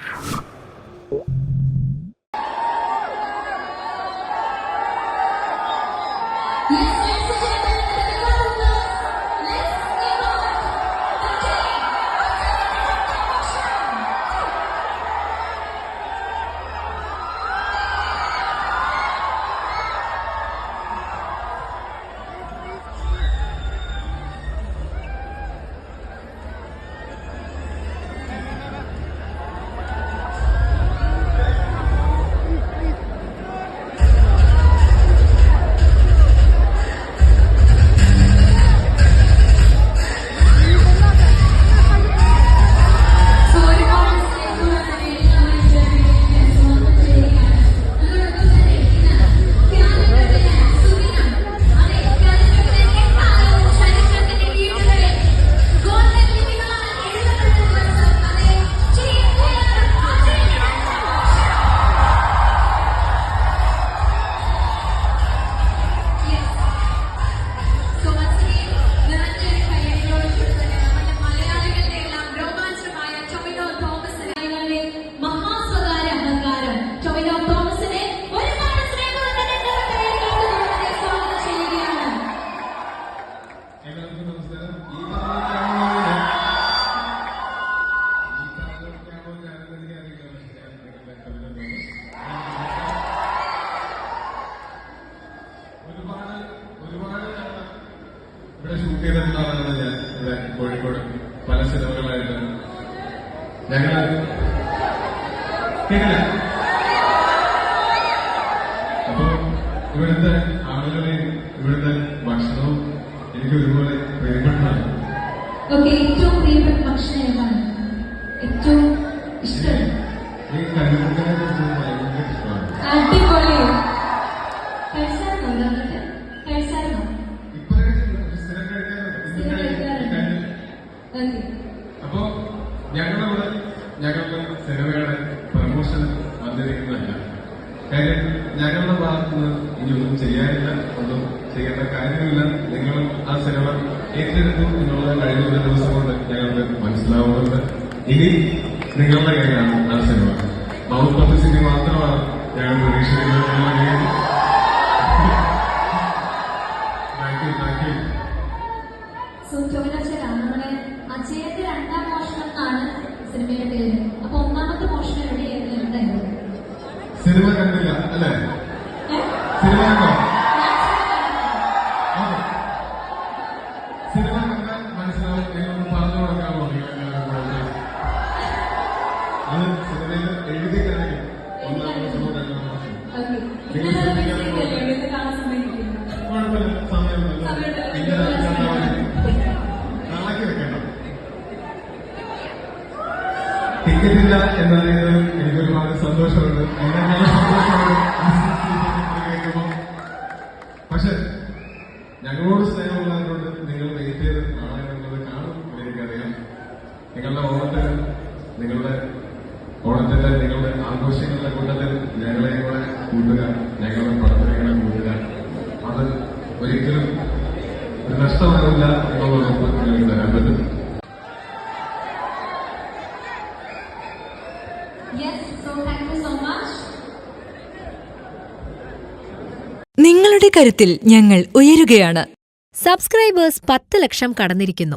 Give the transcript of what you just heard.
you ഞങ്ങൾ കേട്ടില്ല? അപ്പൊ ഇവിടുത്തെ ഓക്കെ ഏറ്റവും പ്രിയപ്പെട്ട ഭക്ഷണം ഏതാണ്? ഏറ്റവും ഇഷ്ടം? അടിപൊളി. കഴിച്ചായിരുന്നോ എന്നിട്ട് കഴിച്ചായിരുന്നോ ഇപ്പോഴേ കാര്യം ഞങ്ങളുടെ ഭാഗത്ത് നിന്ന് ഇനി ഒന്നും ചെയ്യാനില്ല. ഒന്നും ചെയ്യേണ്ട കാര്യമില്ല. നിങ്ങൾ ആ സിനിമ ഏറ്റെടുത്തു എന്നുള്ളത് കഴിഞ്ഞ ഒരു ദിവസം കൊണ്ട് ഞങ്ങൾക്ക് മനസ്സിലാവുന്നുണ്ട്. ഇനി നിങ്ങളുടെ കയ്യിലാണ് ആ സിനിമ. മൗത്ത് സിനിമ മാത്രമാണ് ഞങ്ങൾ പ്രതീക്ഷിക്കുന്നത് എന്നുള്ള രണ്ടാം മോഷണം എന്നാണ് സിനിമയുടെ പേര്. അപ്പൊ ഒന്നാമത്തെ മോഷണം എവിടെയായിരുന്നു? സിനിമ അല്ലേ ഏ? സിനിമ കണ്ടാൽ മനസ്സിലാവും നിങ്ങളൊന്ന് പറഞ്ഞു കൊടുക്കാമോ? അത് സിനിമയിൽ എഴുതി കാണിക്കും ഒന്നാം ദിവസമോ രണ്ടാം കാണാൻ സമ്മതിക്കില്ല. കുഴപ്പമില്ല. സമയമൊന്നുമില്ല നാളേക്ക് വെക്കണം ടിക്കറ്റ് ഇല്ല എന്നറിയുന്നത് എനിക്ക് ഒരുപാട് സന്തോഷമുണ്ട്. അതിനേക്കാൾ സന്തോഷമുണ്ട്. നിങ്ങളുടെ ഓണത്തിന് നിങ്ങളുടെ ഓണത്തിന്റെ നിങ്ങളുടെ ആഘോഷങ്ങളുടെ കൂട്ടത്തിൽ ഞങ്ങളെ കൂടെ കൂട്ടുക ഞങ്ങളുടെ പ്രവർത്തനങ്ങളെ കൂട്ടുക. അത് ഒരിക്കലും ഒരു നഷ്ടമാകില്ല എന്നുള്ള ഉറപ്പ് തരാൻ പറ്റും. നിങ്ങളുടെ കരുത്തിൽ ഞങ്ങൾ ഉയരുകയാണ്. സബ്സ്ക്രൈബേഴ്സ് പത്ത് ലക്ഷം കടന്നിരിക്കുന്നു.